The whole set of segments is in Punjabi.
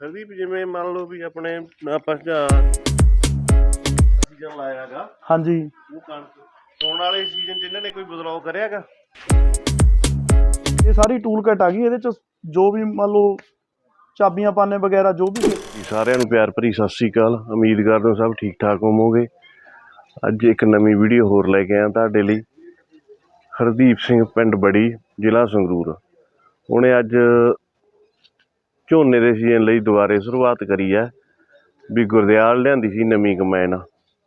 ਹਰਦੀਪ ਜਿਵੇਂ ਮੰਨ ਲਓ ਵੀ ਆਪਣੇ ਆਪਾਂ ਜਾਂ ਸੀਜ਼ਨ ਲਾਇਆਗਾ ਹਾਂਜੀ। ਉਹ ਕਣਕ ਆਉਣ ਵਾਲੇ ਸੀਜ਼ਨ 'ਚ ਇਹਨਾਂ ਨੇ ਕੋਈ ਬਦਲਾਅ ਕਰਿਆਗਾ? ਇਹ ਸਾਰੀ ਟੂਲ ਕਿਟ ਆ ਗਈ ਇਹਦੇ ਚ ਜੋ ਵੀ ਮੰਨ ਲਓ ਚਾਬੀਆਂ ਪਾਨੇ ਵਗੈਰਾ ਜੋ ਵੀ ਸਾਰਿਆਂ ਨੂੰ ਪਿਆਰ ਭਰੀ ਸਤਿ ਸ੍ਰੀ ਅਕਾਲ। ਉਮੀਦ ਕਰਦੇ ਹਾਂ ਸਭ ਠੀਕ ਠਾਕ ਹੋਵੋਗੇ। ਅੱਜ ਇੱਕ ਨਵੀਂ ਵੀਡੀਓ ਹੋਰ ਲੈ ਕੇ ਆਇਆ ਤੁਹਾਡੇ ਲਈ। ਹਰਦੀਪ ਸਿੰਘ ਪਿੰਡ ਬੜੀ ਜ਼ਿਲ੍ਹਾ ਸੰਗਰੂਰ। ਉਹਨੇ ਅੱਜ ਝੋਨੇ ਦੇ ਸੀਜ਼ਨ ਲਈ ਦੁਬਾਰੇ ਸ਼ੁਰੂਆਤ ਕਰੀ ਹੈ ਵੀ ਗੁਰਦਿਆਲ ਲਿਆਂਦੀ ਸੀ ਨਵੀਂ ਕਮੈਨ।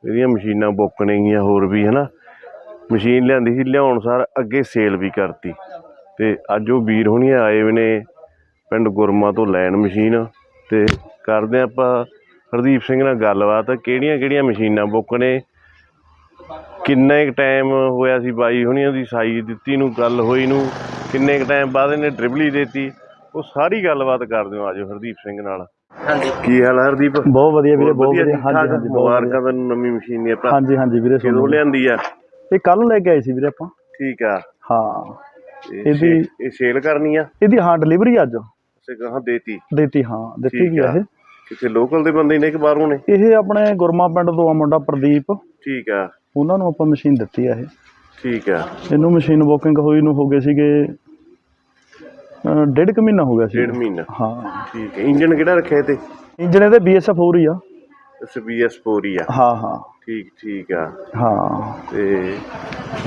ਇਹਦੀਆਂ ਮਸ਼ੀਨਾਂ ਬੁੱਕਣੇ ਗੀਆਂ ਹੋਰ ਵੀ, ਹਨਾ? ਮਸ਼ੀਨ ਲਿਆਂਦੀ ਸੀ, ਲਿਆਉਣ ਸਾਰ ਅੱਗੇ ਸੇਲ ਵੀ ਕਰਤੀ। ਤੇ ਅੱਜ ਉਹ ਵੀਰ ਹੁਣੀ ਆਏ ਹੋਏ ਨੇ ਪਿੰਡ ਗੁਰਮਾ ਤੋਂ ਲੈਣ ਮਸ਼ੀਨ। ਤੇ ਕਰਦੇ ਹਾਂ ਆਪਾਂ ਹਰਦੀਪ ਸਿੰਘ ਨਾਲ ਗੱਲਬਾਤ ਕਿਹੜੀਆਂ ਕਿਹੜੀਆਂ ਮਸ਼ੀਨਾਂ ਬੁੱਕ ਨੇ? ਕਿੰਨਾ ਕੁ ਟਾਈਮ ਹੋਇਆ ਸੀ ਬਾਈ ਹੁਣੀਆਂ ਦੀ, ਸਾਈ ਦਿੱਤੀ ਨੂੰ, ਗੱਲ ਹੋਈ ਨੂੰ? ਕਿੰਨੇ ਕੁ ਟਾਈਮ ਬਾਅਦ ਇਹਨੇ ਡ੍ਰਿਬਲੀ ਦੇਤੀ? ਉਹ ਸਾਰੀ ਗੱਲਬਾਤ ਕਰਦੇ ਹਾਂ ਆਜੋ ਹਰਦੀਪ ਸਿੰਘ ਨਾਲ। ਹਾਂਜੀ। ਕੀ ਹਾਲ ਹੈ ਹਰਦੀਪ? ਬਹੁਤ ਵਧੀਆ ਵੀਰੇ ਬਹੁਤ ਵਧੀਆ ਹਾਂਜੀ? ਹਾਂਜੀ ਮੁਬਾਰਕਾਂ ਤੈਨੂੰ ਨਵੀਂ ਮਸ਼ੀਨ ਦੀ। ਆਪਾਂ ਹਾਂਜੀ ਹਾਂਜੀ ਵੀਰੇ ਕਿਦੋਂ ਤੁਹਾਨੂੰ ਲਿਆਂਦੀ ਆ? ਇਹ ਕੱਲ ਲੈ ਕੇ ਆਏ ਸੀ ਵੀਰੇ ਆਪਾਂ। ਠੀਕ ਆ। ਹਾਂ। ਇਹਦੀ- ਇਹ ਸੇਲ ਕਰਨੀ ਆ? ਇਹਦੀ ਹਾਂ ਡਿਲੀਵਰੀ ਅੱਜ। ਸੇ ਕਹਾਂ ਦੇਤੀ। ਦਿੱਤੀ ਹਾਂ। ਦਿੱਤੀ ਆ। ਇਹ। ਕਿਤੇ ਲੋਕਲ ਦੇ ਬੰਦੇ ਨੇ ਕਿ ਬਾਹਰੋਂ ਨੇ? ਇਹ ਆਪਣੇ ਗੁਰਮਾ ਪਿੰਡ ਤੋਂ ਆ ਮੁੰਡਾ ਪ੍ਰਦੀਪ। ਠੀਕ ਆ। ਉਹਨਾਂ ਨੂੰ ਆਪਾਂ ਮਸ਼ੀਨ ਦਿੱਤੀ ਆ ਇਹ। ਠੀਕ ਆ। ਇਹਨੂੰ ਮਸ਼ੀਨ ਬੁਕਿੰਗ ਹੋਈ ਨੂੰ ਹੋ ਗਏ ਸੀਗੇ ਅਹ ਡੇਢ ਕੁ ਮਹੀਨਾ ਹੋ ਗਿਆ ਸੀ। ਡੇਢ ਮਹੀਨਾ। ਹਾਂ। ਠੀਕ ਹੈ। ਇੰਜਨ ਕਿਹੜਾ ਰੱਖਿਆ ਤੇ ਇੰਜਨ ਇਹਦੇ BSF ਹੋ ਰਹੀ ਆ SBS ਪੋਰੀ ਆ। ਹਾਂ ਹਾਂ। ਠੀਕ ਠੀਕ ਆ। ਹਾਂ। ਤੇ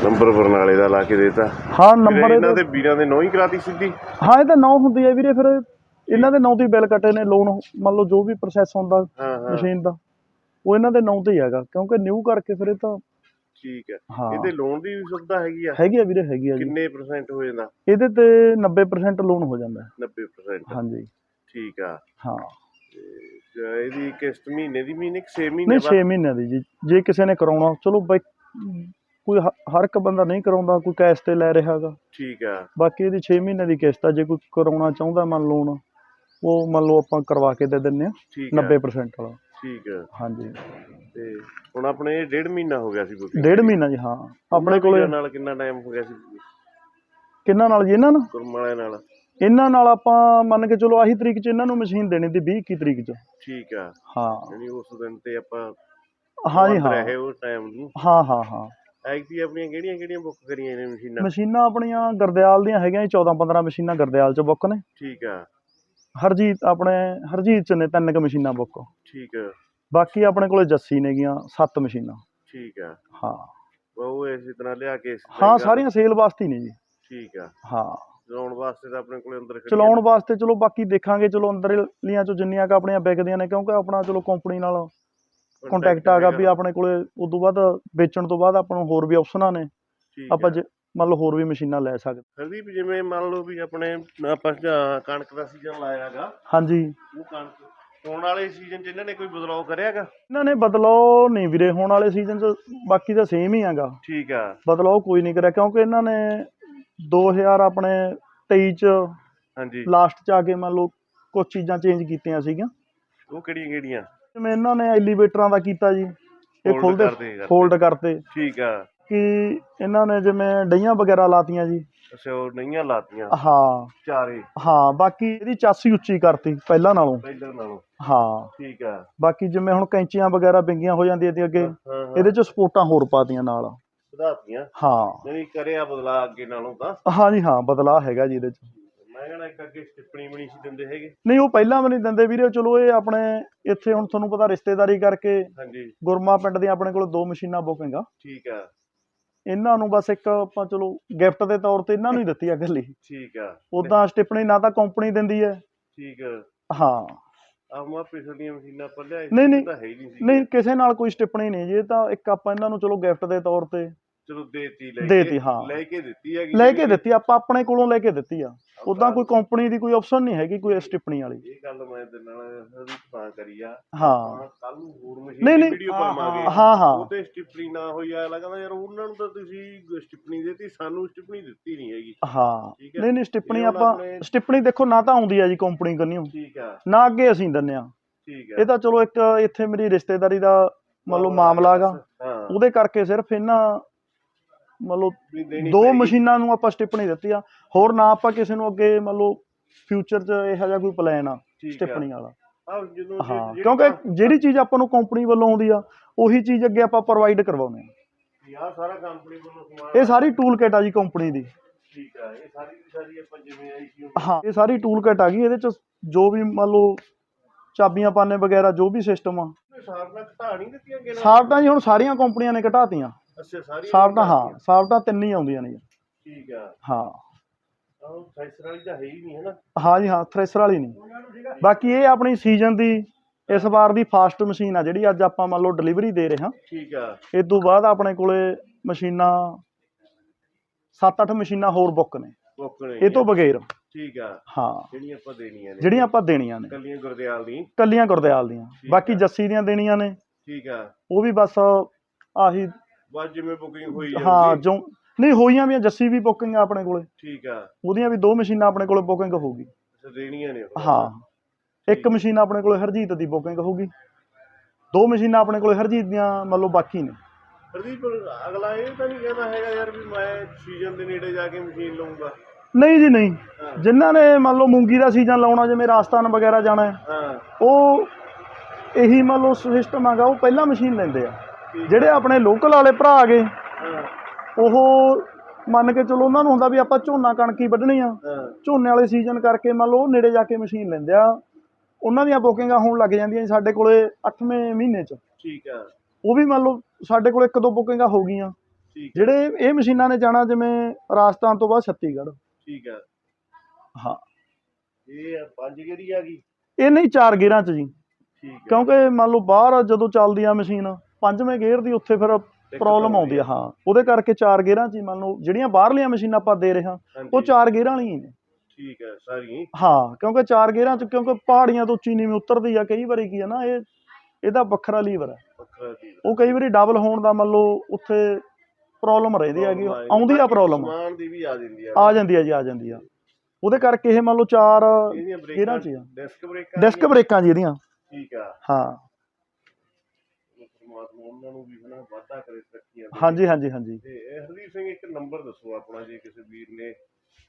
ਨੰਬਰ ਬਰਨਾਲੇ ਦਾ ਲਾ ਕੇ ਦੇਤਾ। ਹਾਂ ਨੰਬਰ ਇਹਨਾਂ ਦੇ ਵੀਰਾਂ ਦੇ ਨੌ ਹੀ ਕਰਾਤੀ ਸਿੱਧੀ? ਹਾਂ ਇਹ ਤਾਂ ਨੌ ਹੁੰਦੀ ਹੈ ਵੀਰੇ ਫਿਰ ਇਹਨਾਂ ਦੇ ਨਾਂ ਤੇ ਬਿੱਲ ਕੱਟੇ ਨੇ ਲੋਨ ਮੰਨ ਲਓ ਜੋ ਵੀ ਪ੍ਰੋਸੈਸ ਹੁੰਦਾ ਹਾਂ ਹਾਂ। ਮਸ਼ੀਨ ਦਾ। ਉਹ ਇਹਨਾਂ ਦੇ ਨਾਂ ਤੇ ਹੀ ਹੈਗਾ ਕਿਉਂਕਿ ਨਿਊ ਕਰਕੇ ਫਿਰ ਇਹ ਤਾਂ ਠੀਕ ਹੈ। ਹਾਂ। ਇਹਦੇ ਲੋਨ ਦੀ ਵੀ ਸੁਵਿਧਾ ਹੈਗੀ ਆ? ਹੈਗੀ ਆ ਵੀਰੇ ਹੈਗੀ ਆ ਜੀ। ਕਿੰਨੇ ਪਰਸੈਂਟ ਹੋ ਜਾਂਦਾ? ਇਹਦੇ ਤੇ 90% ਲੋਨ ਹੋ ਜਾਂਦਾ। ਹੈ। 90% ਹਾਂਜੀ। ਠੀਕ ਆ। ਹਾਂ। ਇਹਦੀ ਕਿਸ਼ਤ ਮਹੀਨੇ ਦੀ ਮਹੀਨੇ ਕਿ 6 ਮਹੀਨੇ ਨਹੀਂ 6 ਮਹੀਨਿਆਂ ਦੀ ਜੀ। ਜੇ ਕਿਸੇ ਨੇ ਕਰਾਉਣਾ ਚਲੋ ਬਾਈ ਕੋਈ ਹਰ ਇੱਕ ਬੰਦਾ ਨਹੀਂ ਕਰਾਉਂਦਾ ਕੋਈ ਕੈਸ਼ ਤੇ ਲੈ ਰਿਹਾਗਾ ਠੀਕ ਆ। ਬਾਕੀ ਇਹਦੀ 6 ਮਹੀਨਿਆਂ ਦੀ ਕਿਸ਼ਤ ਆ ਜੇ ਕੋਈ ਕਰਾਉਣਾ ਚਾਹੁੰਦਾ ਮੰਨ ਲੋਨ ਉਹ ਮੰਨ ਲਓ ਆਪਾਂ ਕਰਵਾ ਕੇ ਦੇ ਦਿੰਨੇ ਆ 90% ਵਾਲਾ। ਠੀਕ ਆ ਹਾਂਜੀ। ਤੇ ਹੁਣ ਆਪਣੇ ਡੇਢ ਮਹੀਨਾ ਹੋ ਗਿਆ ਸੀ booking ਡੇਢ ਮਹੀਨਾ ਜੀ ਹਾਂ। ਆਪਣੇ ਕੋਲੇ ਨਾਲ ਕਿੰਨਾ ਟਾਈਮ ਹੋ ਗਿਆ ਸੀ ਕਿੰਨਾਂ ਨਾਲ ਜੀ ਇਹਨਾਂ ਨਾਲ? ਗੁਰਮਾਲੇ ਨਾਲ। ਇਹਨਾਂ ਨਾਲ ਆਪਾਂ ਮੰਨ ਕੇ ਚਲੋ ਆਹੀ ਤਰੀਕ 'ਚ ਇਹਨਾਂ ਨੂੰ ਮਸ਼ੀਨ ਦੇਣੀ ਦੀ 20 21 ਤਰੀਕ 'ਚ। ਠੀਕ ਆ। ਹਾਂ। ਯਾਨੀ ਉਸ ਦਿਨ ਤੇ ਆਪਾਂ ਹਾਂ ਜੀ ਹਾਂ। ਰਹੇ ਉਸ ਟਾਈਮ ਨੂੰ। ਹਾਂ ਹਾਂ ਹਾਂ। ਐਕਟੀ ਆਪਣੀਆਂ ਕਿਹੜੀਆਂ ਕਿਹੜੀਆਂ ਬੁੱਕ ਕਰੀਆਂ ਇਹਨੇ ਮਸ਼ੀਨਾਂ ਮਸ਼ੀਨਾਂ ਆਪਣੀਆਂ ਗਰਦਿਆਲ ਦੀਆਂ ਹੈਗੀਆਂ ਜੀ 14 15 ਮਸ਼ੀਨਾਂ ਗਰਦਿਆਲ 'ਚ ਬੁੱਕ ਨੇ। ਠੀਕ ਆ। ਹਰਜੀਤ ਆਪਣੇ ਹਰਜੀਤ 'ਚ ਨੇ ਤਿੰਨ ਕੁ ਮਸ਼ੀਨਾਂ ਬੁੱਕ ਠੀਕ ਆ ਬਾਕੀ ਆਪਣੇ ਕੋਲੇ ਜੱਸੀ ਨੇਗੀਆਂ ਸੱਤ ਮਸ਼ੀਨਾਂ। ਠੀਕ ਆ ਹਾਂ। ਉਹ ਇਸੇ ਤਰ੍ਹਾਂ ਲਿਆ ਕੇ ਹਾਂ ਸਾਰੀਆਂ ਸੇਲ ਵਾਸਤੇ ਹੀ ਨੇ ਜੀ। ਠੀਕ ਆ ਹਾਂ। ਚਲਾਉਣ ਵਾਸਤੇ ਤਾਂ ਆਪਣੇ ਕੋਲੇ ਅੰਦਰ ਚਲਾਉਣ ਵਾਸਤੇ ਚਲੋ ਬਾਕੀ ਦੇਖਾਂਗੇ ਚਲੋ ਅੰਦਰਲੀਆਂ ਚੋਂ ਜਿੰਨੀਆਂ ਕ ਆਪਣੀਆਂ ਵਿਕਦੀਆਂ ਨੇ ਕਿਉਂਕਿ ਆਪਣਾ ਚਲੋ ਕੰਪਨੀ ਨਾਲ ਕੰਟੈਕਟ ਆਗਾ ਵੀ। ਆਪਣੇ ਕੋਲੇ ਉਸ ਤੋਂ ਬਾਅਦ ਵੇਚਣ ਤੋਂ ਬਾਅਦ ਆਪਾਂ ਨੂੰ ਹੋਰ ਵੀ ਆਪਸ਼ਨਾਂ ਨੇ। ਆਪਾਂ ਮੰਨ ਲਓ ਹੋਰ ਵੀ ਮਸ਼ੀਨਾਂ ਲੈ ਸਕਦੇ। ਹਰਦੀਪ ਜਿਵੇਂ ਮੰਨ ਲਓ ਵੀ ਆਪਣੇ ਆਪਾਂ ਜਾਂ ਕਣਕ ਦਾ ਸੀਜ਼ਨ ਲਾਇਆਗਾ ਹਾਂਜੀ। ਉਹ ਕਣਕ ਆਉਣ ਵਾਲੇ ਸੀਜ਼ਨ 'ਚ ਇਹਨਾਂ ਨੇ ਕੋਈ ਬਦਲਾਅ ਕਰਿਆਗਾ? ਇਹਨਾਂ ਨੇ ਬਦਲਾਅ ਨਹੀਂ ਵੀਰੇ ਹੋਣ ਵਾਲੇ ਸੀਜ਼ਨ 'ਚ ਬਾਕੀ ਤਾਂ ਸੇਮ ਹੀ ਹੈਗਾ। ਠੀਕ ਆ। ਬਦਲਾਅ ਕੋਈ ਨਹੀਂ ਕਰਿਆ ਕਿਉਂਕਿ ਇਹਨਾਂ ਨੇ 2000 ਆਪਣੇ 23 ਚ ਹਾਂਜੀ। ਲਾਸਟ ਚ ਆ ਕੇ ਮੰਨ ਲਓ ਕੁਝ ਚੀਜ਼ਾਂ ਚੇਂਜ ਕੀਤੀਆਂ ਸੀਗੀਆਂ। ਉਹ ਕਿਹੜੀਆਂ ਕਿਹੜੀਆਂ? ਜਿਵੇਂ ਇਹਨਾਂ ਨੇ ਐਲੀਵੇਟਰਾਂ ਦਾ ਕੀਤਾ ਜੀ ਇਹ ਖੋਲਦੇ। ਫੋਲਡ ਕਰਤੇ ਠੀਕ ਆ। ਕਿ ਇਹਨਾਂ ਨੇ ਜਿਵੇਂ ਡਈਆਂ ਵਗੈਰਾ ਲਾਤੀਆਂ ਜੀ। ਅੱਛਾ ਉਹ ਨਹੀਂਆਂ ਲਾਤੀਆਂ। ਹਾਂ। ਚਾਰੇ। ਹਾਂ ਬਾਕੀ ਇਹਦੀ ਚਾਸੀ ਉੱਚੀ ਕਰਤੀ ਪਹਿਲਾਂ ਨਾਲੋਂ। ਪਹਿਲਾਂ ਨਾਲੋਂ। ਹਾਂ। ਠੀਕ ਆ। ਬਾਕੀ ਜਿਵੇਂ ਹੁਣ ਕੈਂਚੀਆਂ ਵਗੈਰਾ ਵਿੰਗੀਆਂ ਹੋ ਜਾਂਦੀਆਂ ਤੇ ਅੱਗੇ ਹਾਂ ਹਾਂ। ਇਹਦੇ ਚ ਸਪੋਰਟਾਂ ਹੋਰ ਪਾਤੀਆਂ ਨਾਲ। ਵਧਾਤੀਆਂ। ਹਾਂ। ਨਹੀਂ ਕਰਿਆ ਬਦਲਾ ਅੱਗੇ ਨਾਲੋਂ ਤਾਂ। ਹਾਂ ਜੀ ਹਾਂ ਬਦਲਾਅ ਹੈਗਾ ਜੀ ਇਹਦੇ ਚ। ਮੈਂ ਕਹਿੰਦਾ ਇੱਕ ਅੱਗੇ ਟਿੱਪਣੀ ਬਣੀ ਸੀ ਦਿੰਦੇ ਹੈਗੇ। ਨਹੀਂ ਉਹ ਪਹਿਲਾਂ ਵੀ ਨਹੀਂ ਦਿੰਦੇ ਵੀਰੇ ਚਲੋ ਇਹ ਆਪਣੇ ਇੱਥੇ ਹੁਣ ਤੁਹਾਨੂੰ ਪਤਾ ਰਿਸ਼ਤੇਦਾਰੀ ਕਰਕੇ ਹਾਂਜੀ। ਗੁਰਮਾ ਪਿੰਡ ਦੀਆਂ ਆਪਣੇ ਕੋਲ ਦੋ ਮਸ਼ੀਨਾਂ ਬੁਕਿੰਗ ਆ। ਠੀਕ ਆ। ਇਹਨਾਂ ਨੂੰ ਬਸ ਇੱਕ ਆਪਾਂ ਚਲੋ ਗਿਫਟ ਦੇ ਤੌਰ ਤੇ ਇਹਨਾਂ ਨੂੰ ਹੀ ਦਿੱਤੀ ਆ ਗੱਲੀ ਠੀਕ ਆ। ਉਦਾਂ ਸਟਿਪਣੀ ਨਾ ਤਾਂ ਕੰਪਨੀ ਦਿੰਦੀ ਹੈ ਠੀਕ। ਆ ਹਾਂ। ਆ ਮਾ ਪਿਛਲੀਆਂ ਮਸ਼ੀਨਾਂ ਆਪਾਂ ਲਿਆਏ ਨਹੀਂ, ਨਹੀਂ। ਤਾਂ ਹੈ ਹੀ ਨਹੀਂ ਸੀ ਨਹੀਂ ਕਿਸੇ ਨਾਲ ਕੋਈ ਸਟਿਪਣੀ ਨਹੀਂ ਜੀ ਇਹ ਤਾਂ ਇੱਕ ਆਪਾਂ ਇਹਨਾਂ ਨੂੰ ਚਲੋ ਗਿਫਟ ਦੇ ਤੌਰ ਤੇ ਚਲੋ ਦੇਤੀ ਲੈ ਦੇਤੀ, ਹਾਂ। ਲੈ ਕੇ ਦਿੱਤੀ ਹੈਗੀ ਲੈ ਕੇ ਦਿੱਤੀ ਆਪਾਂ ਆਪਣੇ ਕੋਲੋਂ ਲੈ ਕੇ ਦਿੱਤੀ ਆ। ਉਦਾਂ ਕੋਈ ਕੰਪਨੀ ਦੀ ਕੋਈ ਆਪਸ਼ਨ ਨਹੀਂ ਹੈਗੀ ਕੋਈ ਸਟਿਪਣੀ ਵਾਲੀ। ਇਹ ਗੱਲ ਮੈਂ ਤੇ ਨਾਲ ਤਾਂ ਕਰੀ ਆ। ਹਾਂ। ਕੱਲ ਨੂੰ ਹੋਰ ਮਸ਼ੀਨ ਨਹੀਂ, ਨਹੀਂ। ਵੀਡੀਓ ਹਾਂ, ਪਾਵਾਂਗੇ ਹਾਂ ਹਾਂ। ਉਹ ਤੇ ਸਟਿਪਣੀ ਨਾ ਹੋਈ ਆ ਲੱਗਦਾ ਯਾਰ ਉਹਨਾਂ ਨੂੰ ਤਾਂ ਤੁਸੀਂ ਸਟਿਪਣੀ ਦਿੱਤੀ ਸਾਨੂੰ ਸਟਿਪਣੀ ਦਿੱਤੀ ਨਹੀਂ ਹੈਗੀ। ਹਾਂ। ਠੀਕ ਹੈ। ਨਹੀਂ ਨਹੀਂ ਸਟਿਪਣੀ ਇਹ ਹੁਣ ਆਪਾਂ ਆਪਣੇ- ਸਟਿਪਣੀ ਦੇਖੋ ਨਾ ਤਾਂ ਆਉਂਦੀ ਆ ਜੀ ਕੰਪਨੀ ਕੰਨਿਓ। ਠੀਕ ਆ। ਨਾ ਅੱਗੇ ਅਸੀਂ ਦਿੰਨੇ ਆ। ਠੀਕ ਆ। ਇਹ ਤਾਂ ਚਲੋ ਇੱਕ ਇੱਥੇ ਮੇਰੀ ਰਿਸ਼ਤੇਦਾਰੀ ਦਾ ਮੰਨ ਲਓ ਮਾਮਲਾ ਹੈਗਾ। ਹਾਂ। ਉਹਦੇ ਕਰਕੇ ਸਿਰਫ ਇਹਨਾਂ ਦੇਣੀ ਦੋ। ਮਸ਼ੀਨਾਂ ਨੂੰ ਆਪਾਂ ਸਟਿਪਣੀ ਦਿੱਤੀ ਆ ਹੋਰ ਨਾ ਆਪਾਂ ਕਿਸੇ ਨੂੰ ਅੱਗੇ ਮੰਨ ਲਓ ਫਿਊਚਰ 'ਚ ਇਹੋ ਜਿਹਾ ਕੋਈ ਪਲਾਨ ਆ। ਸਟਿਪਣੀ ਵਾਲਾ। ਹਾਂ ਕਿਉਂਕਿ ਜਿਹੜੀ ਚੀਜ਼ ਆਪਾਂ ਨੂੰ ਕੰਪਨੀ ਵੱਲੋਂ ਆਉਂਦੀ ਆ ਉਹੀ ਚੀਜ਼ ਅੱਗੇ ਆਪਾਂ ਪ੍ਰੋਵਾਈਡ ਕਰਵਾਉਂਦੇ ਆ। ਆਹ ਸਾਰਾ ਕੰਪਨੀ ਵੱਲੋਂ ਸਮਾਨ ਇਹ ਸਾਰੀ ਟੂਲ ਕਿਟ ਆ ਜੀ ਕੰਪਨੀ ਦੀ। ਠੀਕ ਆ ਇਹ ਸਾਰੀ ਦੀ ਸਾਰੀ ਆਪਾਂ ਜਿਵੇਂ ਆਈ ਸੀ ਹਾਂ ਇਹ ਸਾਰੀ ਟੂਲ ਕਿਟ ਆ ਗਈ ਇਹਦੇ ਚ ਜੋ ਵੀ ਮੰਨ ਲਓ ਚਾਬੀਆਂ ਪਾਨੇ ਵਗੈਰਾ ਜੋ ਵੀ ਸਿਸਟਮ ਆ। ਸਾਫਟਾ ਘਟਾ ਨਹੀਂ ਦਿੱਤੀਆਂ ਕਿ ਸਾਫਟਾਂ ਜੀ ਹੁਣ ਸਾਰੀਆਂ ਕੰਪਨੀਆਂ ਨੇ ਘਟਾਤੀਆਂ। ਅੱਛਾ ਸਾਰੀ ਸਾਫਟਾਂ ਹਾਂ ਸਾਫਟਾਂ ਤਿੰਨ ਹੀ ਆਉਂਦੀਆਂ ਨੇ ਜੀ। ਠੀਕ ਆ। ਹਾਂ। ਆਹ ਸਾਈਸਰ ਵਾਲੀ ਤਾਂ ਹੈ ਹੀ ਨਹੀਂ ਹੈ ਨਾ? ਹਾਂ ਜੀ ਹਾਂ ਥ੍ਰੈਸ਼ਰ ਵਾਲੀ ਨਹੀਂ। ਬਾਕੀ ਇਹ ਆਪਣੀ ਸੀਜ਼ਨ ਦੀ ਇਸ ਵਾਰ ਦੀ ਫਾਸਟ ਮਸ਼ੀਨ ਆ ਜਿਹੜੀ ਅੱਜ ਆਪਾਂ ਮੰਨ ਲਓ ਡਿਲੀਵਰੀ ਦੇ ਰਹੇ ਹਾਂ। ਠੀਕ ਆ। ਇਸ ਤੋਂ ਬਾਅਦ ਆਪਣੇ ਕੋਲੇ ਮਸ਼ੀਨਾਂ 7-8 ਮਸ਼ੀਨਾਂ ਹੋਰ ਬੁੱਕ ਨੇ। ਬੋਕਣੇ ਇਹ ਤੋਂ ਬਗੈਰ। ਠੀਕ ਆ। ਹਾਂ। ਜਿਹੜੀਆਂ ਆਪਾਂ ਦੇਣੀਆਂ ਨੇ। ਜਿਹੜੀਆਂ ਆਪਾਂ ਦੇਣੀਆਂ ਨੇ। ਕੱਲੀਆਂ ਗੁਰਦਿਆਲ ਦੀ ਕੱਲੀਆਂ ਗੁਰਦਿਆਲ ਦੀਆਂ। ਬਾਕੀ। ਜੱਸੀ ਦੀਆਂ ਦੇਣੀਆਂ ਨੇ। ਠੀਕ ਆ। ਉਹ ਵੀ ਬਸ ਆਹੀ ਬਸ ਜਿਵੇਂ ਬੁਕਿੰਗ ਹੋਈ ਹਾਂ ਜਾਊਗੀ ਜੋ ਨਹੀਂ ਹੋਈਆਂ ਵੀ ਆ, ਜੱਸੀ ਵੀ ਬੁਕਿੰਗ ਆ ਆਪਣੇ ਕੋਲੇ। ਠੀਕ ਆ। ਉਹਦੀਆਂ ਵੀ ਦੋ ਮਸ਼ੀਨਾਂ ਆਪਣੇ ਕੋਲੇ ਬੁਕਿੰਗ ਹੋਊਗੀ। ਅੱਛਾ ਦੇਣੀਆਂ ਨੇ ਉਹ। ਹਾਂ। ਇੱਕ ਮਸ਼ੀਨ ਆਪਣੇ ਕੋਲੇ ਹਰਜੀਤ ਦੀ ਬੁਕਿੰਗ ਹੋਊਗੀ। ਦੋ ਮਸ਼ੀਨਾਂ ਆਪਣੇ ਕੋਲੇ ਹਰਜੀਤ ਦੀਆਂ ਮੰਨ ਲਓ ਬਾਕੀ ਨੇ। ਪ੍ਰਦੀਪ ਅਗਲਾ ਇਹ ਤਾਂ ਨਹੀਂ ਕਹਿੰਦਾ ਹੈਗਾ ਯਾਰ ਵੀ ਮੈਂ ਸੀਜ਼ਨ ਦੇ ਨੇੜੇ ਜਾ ਕੇ ਮਸ਼ੀਨ ਲਵਾਂਗਾ ਨਹੀਂ ਜੀ ਨਹੀਂ। ਹਾਂ। ਜਿਨ੍ਹਾਂ ਨੇ ਮੰਨ ਲਓ ਮੂੰਗੀ ਦਾ ਸੀਜ਼ਨ ਲਾਉਣਾ ਜਿਵੇਂ ਰਾਜਸਥਾਨ ਵਗੈਰਾ ਜਾਣਾ ਹੈ ਹਾਂ। ਉਹ ਇਹੀ ਮੰਨ ਲਓ ਸਿਸਟਮ ਹੈਗਾ ਉਹ ਪਹਿਲਾਂ ਮਸ਼ੀਨ ਲੈਂਦੇ ਆ। ਜਿਹੜੇ ਆਪਣੇ ਲੋਕਲ ਵਾਲੇ ਭਰਾ ਆ ਗਏ ਉਹ ਮੰਨ ਕੇ ਚਲੋ ਉਹਨਾਂ ਨੂੰ ਹੁੰਦਾ ਵੀ ਆਪਾਂ ਝੋਨਾ ਕਣਕੀ ਵੱਢਣੀ ਆ। ਝੋਨੇ ਵਾਲੇ ਸੀਜ਼ਨ ਕਰਕੇ ਮੰਨ ਲਓ ਨੇੜੇ ਜਾ ਕੇ ਮਸ਼ੀਨ ਲੈਂਦੇ ਆ। ਉਹਨਾਂ ਦੀਆਂ ਬੁਕਿੰਗਾਂ ਹੋਣ ਲੱਗ ਜਾਂਦੀਆਂ ਜੀ ਸਾਡੇ ਕੋਲੇ 8ਵੇਂ ਮਹੀਨੇ 'ਚ। ਠੀਕ ਆ। ਉਹ ਵੀ ਮੰਨ ਲਓ ਸਾਡੇ ਕੋਲ ਇੱਕ ਦੋ ਬੁਕਿੰਗਾਂ ਹੋ ਗਈਆਂ। ਜਿਹੜੇ ਇਹ ਮਸ਼ੀਨਾਂ ਨੇ ਜਾਣਾ ਜਿਵੇਂ ਰਾਜਸਥਾਨ ਤੋਂ ਬਾਅਦ ਛੱਤੀਗੜ੍ਹ ਠੀਕ ਆ। ਹਾਂ। ਇਹ ਪੰਜ ਗੇਰੀ ਆ ਗਈ? ਇਹ ਨਹੀਂ ਚਾਰ ਗੇਅਰਾਂ 'ਚ ਜੀ। ਕਿਉਂਕਿ ਮੰਨ ਲਓ ਬਾਹਰ ਜਦੋਂ ਚੱਲਦੀ ਆ ਮਸ਼ੀਨ ਪੰਜਵੇਂ ਗੇਅਰ ਦੀ ਉੱਥੇ ਫਿਰ ਪ੍ਰੋਬਲਮ ਆਉਂਦੀ ਆ ਹਾਂ। ਉਹਦੇ ਕਰਕੇ ਚਾਰ ਗੇਅਰਾਂ 'ਚ ਹੀ ਮੰਨ ਲਓ ਜਿਹੜੀਆਂ ਬਾਹਰਲੀਆਂ ਮਸ਼ੀਨਾਂ ਆਪਾਂ ਦੇ ਰਹੇ ਹਾਂ ਉਹ ਚਾਰ ਗੇਅਰਾਂ ਵਾਲੀਆਂ ਹੀ ਨੇ। ਠੀਕ ਆ ਸਾਰੀ ਹਾਂ? ਕਿਉਂਕਿ ਚਾਰ ਗੇਅਰਾਂ 'ਚ ਕਿਉਂਕਿ ਪਹਾੜੀਆਂ ਤੋਂ ਉੱਚੀ ਨੀਵੀਂ ਉਤਰਦੀ ਆ ਕਈ ਵਾਰੀ ਕੀ ਆ ਨਾ ਇਹ ਇਹਦਾ ਵੱਖਰਾ ਲੀਵਰ ਹੈ ਵੱਖਰਾ ਉਹ ਕਈ ਵਾਰੀ ਡਬਲ ਹੋਣ ਦਾ ਮੰਨ ਲਓ ਉੱਥੇ ਪ੍ਰੋਬਲਮ ਰਹਿੰਦੀ ਹੈਗੀ ਆਉਂਦੀ ਆ ਪ੍ਰੋਬਲਮ ਸਮਾਨ ਦੀ ਵੀ ਆ ਜਾਂਦੀ ਆ। ਆ ਜਾਂਦੀ ਆ ਜੀ ਆ ਜਾਂਦੀ ਆ। ਉਹਦੇ ਕਰਕੇ ਇਹ ਮੰਨ ਲਓ ਚਾਰ ਗੇਅਰਾਂ 'ਚ ਹੀ ਆ। ਡਿਸਕ ਬ੍ਰੇਕਾਂ ਡਿਸਕ ਬ੍ਰੇਕਾਂ ਜੀ ਇਹਦੀਆਂ। ਠੀਕ ਆ। ਹਾਂ। ਪਰਮਾਤਮਾ ਉਹਨਾਂ ਨੂੰ ਵੀ ਹਨਾ ਵਾਧਾ ਕਰੇ ਤਰੱਕੀਆਂ ਦੇ। ਹਾਂਜੀ ਹਾਂਜੀ ਹਾਂਜੀ। ਤੇ ਇਹ ਹਰਦੀਪ ਸਿੰਘ ਇੱਕ ਨੰਬਰ ਦੱਸੋ ਆਪਣਾ ਜੇ ਕਿਸੇ ਵੀਰ ਨੇ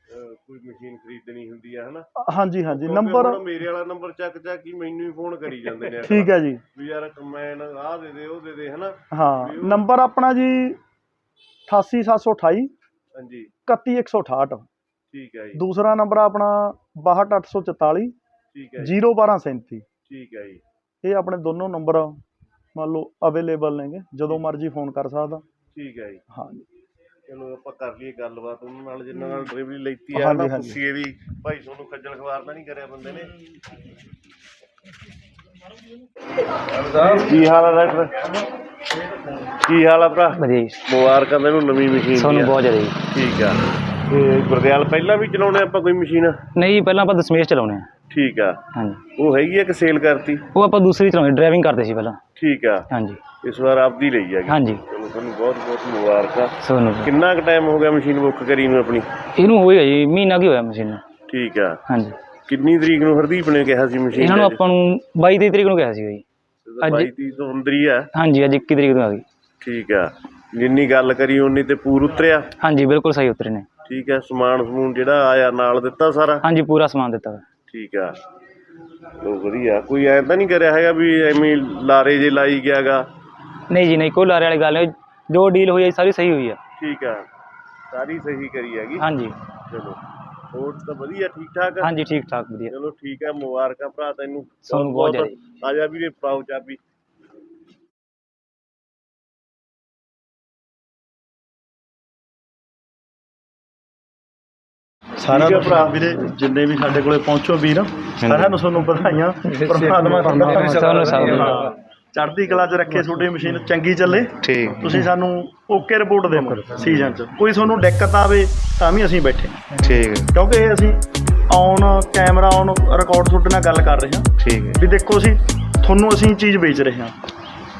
ਅਹ, ਕੋਈ ਮਸ਼ੀਨ ਖਰੀਦਣੀ ਹੁੰਦੀ ਆ ਹਨਾ? ਹਾਂਜੀ ਹਾਂਜੀ ਕਿਉਂਕਿ ਨੰਬਰ ਹੁਣ ਮੇਰੇ ਵਾਲਾ ਨੰਬਰ ਚੱਕ ਚੱਕ ਹੀ ਮੈਨੂੰ ਹੀ ਫੋਨ ਕਰੀ ਜਾਂਦੇ ਨੇ। ਠੀਕ ਹੈ ਜੀ। ਵੀ ਯਾਰ ਕਮੈਨ ਆਹ ਦੇ ਦੇ ਉਹ ਦੇ ਦੇ ਹਨਾ? ਹਾਂ ਨੰਬਰ ਆਪਣਾ ਜੀ 88728 ਹਾਂਜੀ। 31168 ਠੀਕ ਹੈ ਜੀ। ਦੂਸਰਾ ਨੰਬਰ ਆਪਣਾ 62844 ਠੀਕ ਹੈ ਜੀ। 01237 ਠੀਕ ਹੈ ਜੀ। ਇਹ ਆਪਣੇ ਦੋਨੋਂ ਨੰਬਰ ਮੰਨ ਲਓ ਅਵੇਲੇਬਲ ਨੇਗੇ ਜਦੋਂ ਮਰਜ਼ੀ ਫੋਨ ਕਰ ਸਕਦਾ। ਠੀਕ ਹੈ ਜੀ। ਹਾਂ ਚਲੋ ਆਪਾਂ ਕਰ ਲਈਏ ਗੱਲਬਾਤ ਉਹਨਾਂ ਨਾਲ ਜਿਨ੍ਹਾਂ ਨਾਲ ਡਿਲੀਵਰੀ ਲੈਤੀ ਆ ਹਾਂਜੀ, ਨਾ ਹਾਂਜੀ। ਪੁੱਛੀਏ ਵੀ ਭਾਈ ਤੁਹਾਨੂੰ ਖੱਜਲ ਖਵਾਰ ਤਾਂ ਨਹੀਂ ਕਰਿਆ ਬੰਦੇ ਨੇ। ਕੀ ਹਾਲ ਆ ਡਾਕਟਰ? ਕੀ ਹਾਲ ਆ ਭਰਾ? ਵਧੀਆ ਜੀ। ਮੁਬਾਰਕਾਂ ਤੈਨੂੰ ਨਵੀਂ ਮਸ਼ੀਨ ਤੁਹਾਨੂੰ। ਬਹੁਤ ਜ਼ਿਆਦਾ ਜੀ। ਠੀਕ ਆ। ਤੇ ਗੁਰਦਿਆਲ ਪਹਿਲਾਂ ਵੀ ਚਲਾਉਣੇ ਆਪਾਂ ਕੋਈ ਮਸ਼ੀਨ? ਨਹੀਂ ਪਹਿਲਾਂ ਆਪਾਂ ਦਸਮੇਸ਼ ਚਲਾਉਣੇ ਆ। ਠੀਕ ਆ। ਹਾਂਜੀ। ਉਹ ਹੈਗੀ ਆ ਕਿ ਸੇਲ ਕਰਤੀ? ਉਹ ਆਪਾਂ ਦੂਸਰੀ ਚਲਾਉਣੇ ਡਰਾਈਵਿੰਗ ਕਰਦੇ ਸੀ ਪਹਿਲਾਂ। ਠੀਕ ਆ। ਹਾਂਜੀ। ਇਸ ਵਾਰ ਆਪਦੀ ਲਈ ਆ ਹਾਂਜੀ। ਚਲੋ ਤੁਹਾਨੂੰ ਬਹੁਤ ਬਹੁਤ ਮੁਬਾਰਕਾਂ। ਸੋਨੂੰ ਕਿੰਨਾ ਕੁ ਟਾਈਮ ਹੋ ਗਿਆ ਮਸ਼ੀਨ ਬੁੱਕ ਕਰੀ ਨੂੰ ਆਪਣੀ? ਇਹਨੂੰ ਹੋਏਗਾ ਜੀ ਮਹੀਨਾ ਕੀ ਹੋਇਆ ਮਸ਼ੀਨ ਨੂੰ। ਠੀਕ ਆ। ਹਾਂਜੀ। ਕਿੰਨੀ ਤਰੀਕ ਨੂੰ ਹਰਦੀਪ ਨੇ ਕਿਹਾ ਸੀ ਮਸ਼ੀਨ ਇਹਨਾਂ ਨੂੰ ਆਪਾਂ ਨੂੰ 22 ਤਰੀਕ ਨੂੰ ਕਿਹਾ ਸੀਗਾ ਜੀ। ਅੱਜ- 22 ਤੀਹ ਤੋਂ ਅੰਦਰ ਹੀ ਆ। ਹਾਂਜੀ ਅੱਜ 21 ਤਰੀਕ ਨੂੰ ਆ ਗਈ। ਠੀਕ ਆ। ਜਿੰਨੀ ਗੱਲ ਕਰੀ ਉਨੀ ਤੇ ਪੂਰ ਉਤਰਿਆ। ਹਾਂਜੀ ਬਿਲਕੁਲ ਸਹੀ ਉਤਰੇ ਨੇ। ਠੀਕ ਆ। ਸਮਾਨ ਸਮੂਨ ਜਿਹੜਾ ਆਇਆ ਨਾਲ ਦਿੱਤਾ ਸਾਰਾ? ਹਾਂਜੀ ਪੂਰਾ ਸਮਾਨ ਦਿੱਤਾ ਵਾ। ਠੀਕ ਆ। ਲੋ ਵਧੀਆ। ਕੋਈ ਐਂ ਤਾਂ ਨਹੀਂ ਕਰਿਆ ਹੈਗਾ ਵੀ ਐਵੇਂ ਲਾਰੇ ਜੇ ਲਾਈ ਗਿਆਗਾ? ਨਹੀਂ ਜੀ ਨਹੀਂ ਕੋਈ ਲਾਰੇ ਵਾਲੀ ਗੱਲ ਨਹੀਂ। ਜੋ ਡੀਲ ਹੋਈ ਹੈ ਸਾਰੀ ਸਹੀ ਹੋਈ ਆ। ਠੀਕ ਆ। ਸਾਰੀ ਸਹੀ ਕਰੀ ਹੈਗੀ? ਹਾਂਜੀ। ਚਲੋ। ਹੋਰ ਤਾਂ ਵਧੀਆ ਠੀਕ ਠਾਕ ਹਾਂਜੀ ਠੀਕ ਠਾਕ ਵਧੀਆ। ਚਲੋ ਠੀਕ ਆ ਮੁਬਾਰਕਾਂ ਭਰਾ ਤੈਨੂੰ। ਤੁਹਾਨੂੰ ਬਹੁਤ ਆ ਜਾ ਵੀਰੇ ਪਾਓ ਚਾਬੀ। ਸਾਰਿਆਂ ਠੀਕ ਹੈ ਨੂੰ ਭਰਾ। ਵੀਰੇ ਜਿੰਨੇ ਵੀ ਸਾਡੇ ਕੋਲੇ ਪਹੁੰਚੋ ਵੀਰ ਸਾਰਿਆਂ ਨੂੰ ਤੁਹਾਨੂੰ ਵਧਾਈਆਂ ਪਰਮਾਤਮਾ ਤੁਹਾਨੂੰ ਸਭ ਨੂੰ। ਚੜ੍ਹਦੀ ਕਲਾ 'ਚ ਰੱਖੇ ਤੁਹਾਡੀ ਮਸ਼ੀਨ ਚੰਗੀ ਚੱਲੇ। ਠੀਕ। ਤੁਸੀਂ ਸਾਨੂੰ ਓਕੇ ਰਿਪੋਰਟ ਦੇਵੋ ਸੀਜ਼ਨ 'ਚ। ਕੋਈ ਤੁਹਾਨੂੰ ਦਿੱਕਤ ਆਵੇ ਤਾਂ ਵੀ ਅਸੀਂ ਬੈਠੇ। ਠੀਕ। ਕਿਉਂਕਿ ਇਹ ਅਸੀਂ ਔਨ ਕੈਮਰਾ ਔਨ ਰਿਕਾਰਡ ਤੁਹਾਡੇ ਨਾਲ ਗੱਲ ਕਰ ਰਹੇ ਹਾਂ। ਠੀਕ ਹੈ। ਵੀ ਦੇਖੋ ਅਸੀਂ ਤੁਹਾਨੂੰ ਅਸੀਂ ਚੀਜ਼ ਵੇਚ ਰਹੇ ਹਾਂ।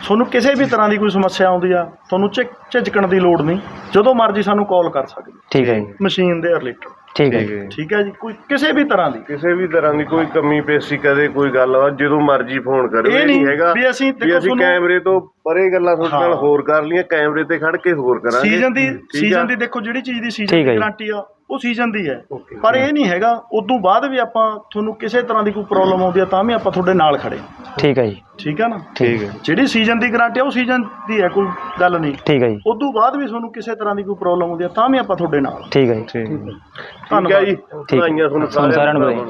ਤੁਹਾਨੂੰ ਕਿਸੇ ਵੀ ਤਰ੍ਹਾਂ ਦੀ ਕੋਈ ਸਮੱਸਿਆ ਆਉਂਦੀ ਆ ਤੁਹਾਨੂੰ ਝਿਜਕਣ ਦੀ ਲੋੜ ਨਹੀਂ। ਜਦੋਂ ਮਰਜ਼ੀ ਸਾਨੂੰ ਕਾਲ ਕਰ ਸਕਦੇ। ਹੋ ਠੀਕ ਹੈ ਜੀ। ਮਸ਼ੀਨ ਦੇ ਰਿਲੇਟਡ ਠੀਕ ਹੈ ਜੀ। ਠੀਕ ਹੈ ਜੀ ਕੋਈ ਕਿਸੇ ਵੀ ਤਰ੍ਹਾਂ ਦੀ ਕਿਸੇ ਵੀ ਤਰ੍ਹਾਂ ਦੀ ਕੋਈ ਕਮੀ ਪੇਸ਼ੀ ਕਦੇ ਕੋਈ ਗੱਲ ਆ ਜਦੋਂ ਮਰਜ਼ੀ ਫੋਨ ਕਰੋ ਇਹ ਇਹ ਨਹੀਂ ਹੈਗਾ ਵੀ ਅਸੀਂ ਦੇਖੋ ਅਸੀਂ ਤੁਹਾਨੂੰ ਕੈਮਰੇ ਤੋਂ ਪਰੇ ਗੱਲਾਂ ਤੁਹਾਡੇ ਨਾਲ ਹਾਂ। ਹੋਰ ਕਰ ਲੀਆਂ ਕੈਮਰੇ ਤੇ ਖੜ ਕੇ ਹੋਰ ਕਰਾਂਗੇ ਸੀਜ਼ਨ ਦੀ ਠੀਕ ਆ? ਸੀਜ਼ਨ ਦੀ ਦੇਖੋ ਜਿਹੜੀ ਚੀਜ਼ ਦੀ ਸੀਜ਼ਨ ਠੀਕ ਹੈ ਦੀ ਜੀ। ਗਾਰੰਟੀ ਆ ਉਹ ਸੀਜ਼ਨ ਦੀ ਹੈ। ਪਰ ਇਹ ਨਹੀਂ ਹੈਗਾ ਉਦੋਂ ਬਾਅਦ ਵੀ ਆਪਾਂ ਤੁਹਾਨੂੰ ਕਿਸੇ ਤਰ੍ਹਾਂ ਦੀ ਕੋਈ ਪ੍ਰੋਬਲਮ ਆਉਂਦੀ ਹੈ ਤਾਂ ਵੀ ਆਪਾਂ ਤੁਹਾਡੇ ਨਾਲ ਖੜੇ ਹਾਂ। ਠੀਕ ਹੈ ਜੀ। ਠੀਕ ਹੈ ਨਾ? ਠੀਕ ਹੈ। ਜਿਹੜੀ ਸੀਜ਼ਨ ਦੀ ਗਾਰੰਟੀ ਹੈ ਉਹ ਸੀਜ਼ਨ ਦੀ ਹੈ ਕੋਈ ਗੱਲ ਨਹੀਂ। ਠੀਕ ਹੈ ਜੀ। ਉਦੋਂ ਬਾਅਦ ਵੀ ਤੁਹਾਨੂੰ ਕਿਸੇ ਤਰ੍ਹਾਂ ਦੀ ਕੋਈ ਪ੍ਰੋਬਲਮ ਆਉਂਦੀ ਹੈ ਤਾਂ ਵੀ ਆਪਾਂ ਤੁਹਾਡੇ ਨਾਲ ਠੀਕ ਹੈ ਜੀ। ਠੀਕ ਹੈ। ਜੀ। ਵਧਾਈਆਂ ਤੁਹਾਨੂੰ ਤੁਹਾਨੂੰ ਸਾਰਿਆਂ ਨੂੰ ਭਰਾਵਾਂ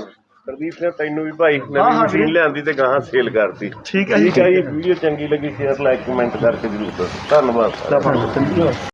ਹਰਦੀਪ ਸਿੰਘ ਤੈਨੂੰ ਵੀ ਭਾਈ ਹਾਂ, ਨਵੀਂ ਹਾਂ ਮਸ਼ੀਨ ਵੀਰੇ। ਲਿਆਂਦੀ ਤੇ ਗਾਹਾਂ ਸੇਲ ਕਰਤੀ। ਠੀਕ ਹੈ ਜੀ। ਠੀਕ ਹੈ ਜੀ। ਵੀਡੀਓ ਚੰਗੀ ਲੱਗੀ ਸ਼ੇਅਰ ਲਾਈਕ ਕਮੈਂਟ ਕਰਕੇ ਜਰੂਰ ਦੱਸੋ। ਧੰਨਵਾਦ। ਠੀਕ ਹੈ